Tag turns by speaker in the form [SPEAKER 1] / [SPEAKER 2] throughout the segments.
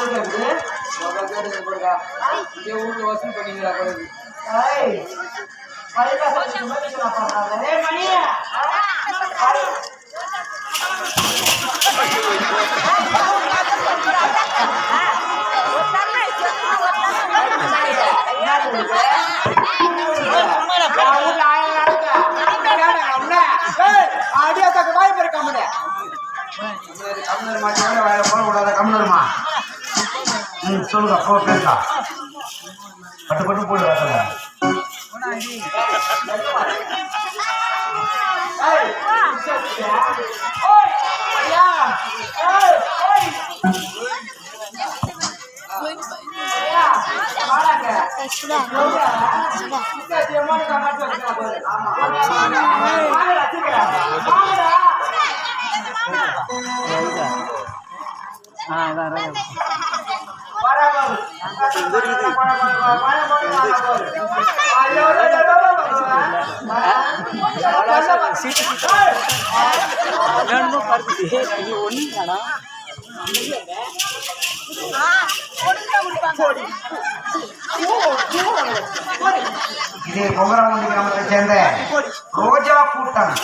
[SPEAKER 1] காது கேக்குது
[SPEAKER 2] இங்கே ஊர்ல வசூல் பண்ணீங்களா பிறகு
[SPEAKER 1] ஏய் பைபாஸ் சும்மா பண்றாங்க
[SPEAKER 3] வேலை ம் சொல்லுங்க போ பேசா. பட்டு பட்டு போடு வேலை இது கொங்கராமண்டி கிராமத்தை சேர்ந்த ரோஜா கூட்டம்.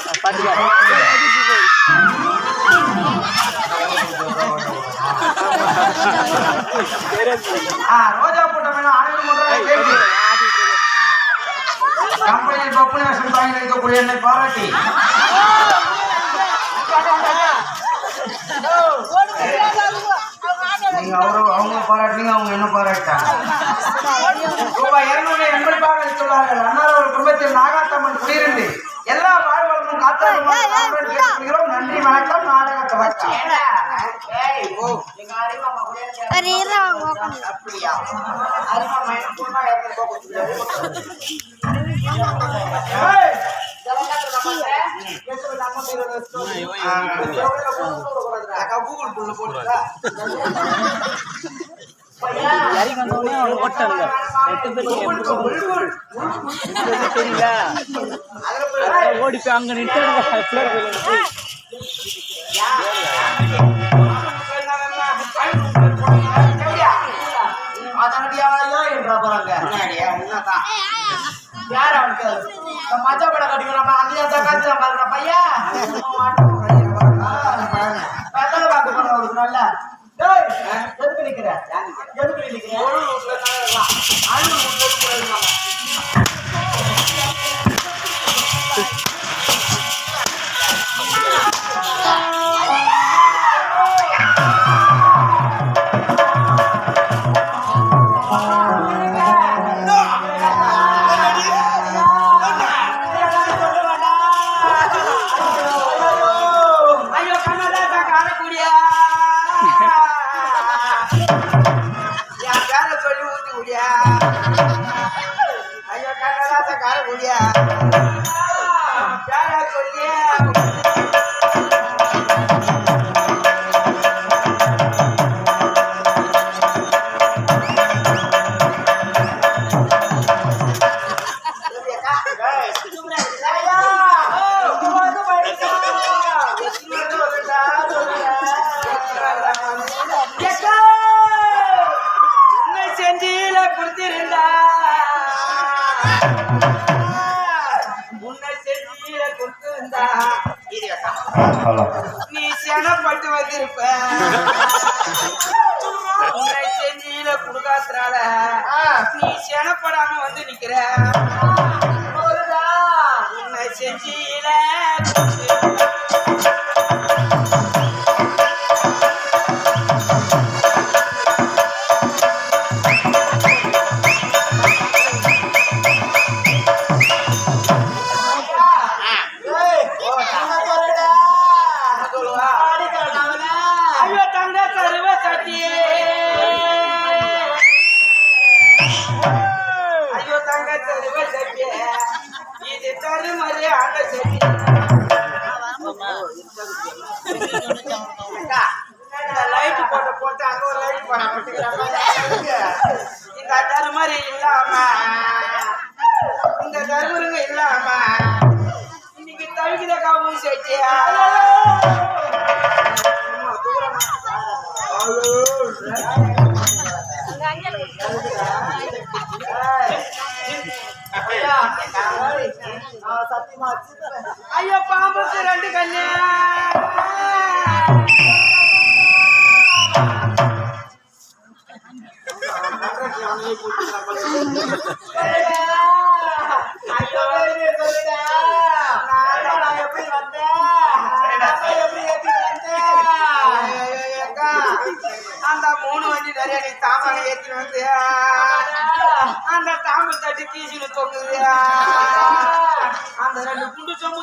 [SPEAKER 3] ரோஜா ஒன்றாக கேள்வி. கம்பெனியில் பப்புனி வேஷம் தாங்கி இருக்கக்கூடிய என்னை பாராட்டி. நீங்க அவரு அவங்க பாராட்டினீங்க அவங்க என்ன பாராட்டாங்க ரூபாய் இருநூறு எண்பது பாக அளித்துள்ளார்கள் அன்னார் ஒரு குடும்பத்தில் நாகாத்தம்மன் குடியிருந்து எல்லா வாழ்வளமும் காத்தாடுகிறோம் நன்றி வணக்கம். நாடக துவக்கம்
[SPEAKER 4] சரி இருடா, அவங்க உட்காந்து.
[SPEAKER 3] அப்படியா கூகுள் புள்ள
[SPEAKER 2] வந்தோடனே எட்டு தெரியல ஓடி போய் அங்க நின்று
[SPEAKER 3] போறாங்க. உன்னதான் யார் அவனுக்கு? மஜா படம் கட்டிக்கிறோம் அந்த காலத்துல பாருங்க பையன். பெத்தல பார்த்து போன நல்ல டேய் எதுக்கு நிக்கிற? எதுக்கு நிக்கிற? ஒரு Yeah. நீ செனப்பட்டு வந்திருப்ப. இந்த தருமரு இல்லாம இந்த தருமருங்க இல்லாம இன்னைக்கு தவிக்கிற காவும் சேர்த்தியா?
[SPEAKER 1] ஐயா பாம்புக்கு ரெண்டு
[SPEAKER 3] கண்ணு அந்த மூணு வண்டி நிறைய நீ தாமான ஏத்தின அந்த தாம்பு தட்டி கீசினு அந்த குண்டு சொம்பு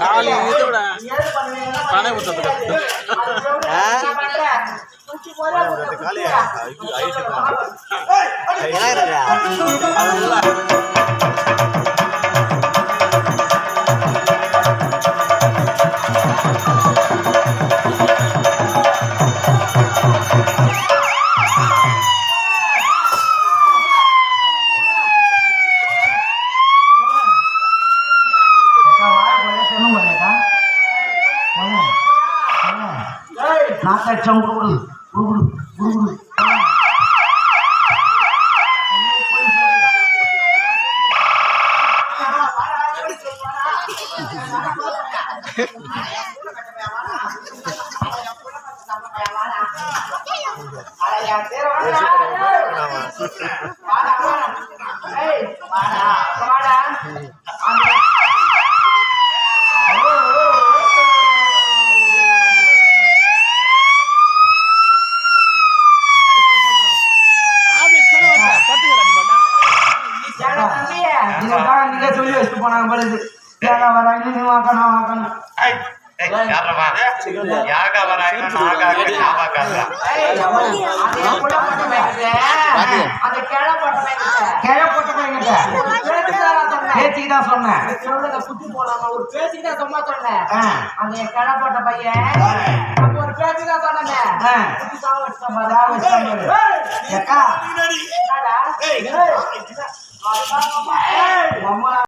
[SPEAKER 3] காலி
[SPEAKER 2] இதோட? பனை
[SPEAKER 1] என்ன பண்ற?
[SPEAKER 3] நாக்காச்சம் குடு குடு குடு குடு வச்சுட்டு போனாங்க பழுது ஏடா வராங்க நீ வாக்கணும் வாக்கணும்
[SPEAKER 1] சொன்னேன். குத்தி போடாம ஒரு பேச்சுக்கு தான் சும்மா சொன்னேன். அந்த என் கிழ போட்ட பையன், ஒரு பேச்சுக்கு தான் சொன்னேன்.
[SPEAKER 3] அக்கா?
[SPEAKER 1] ஏய்,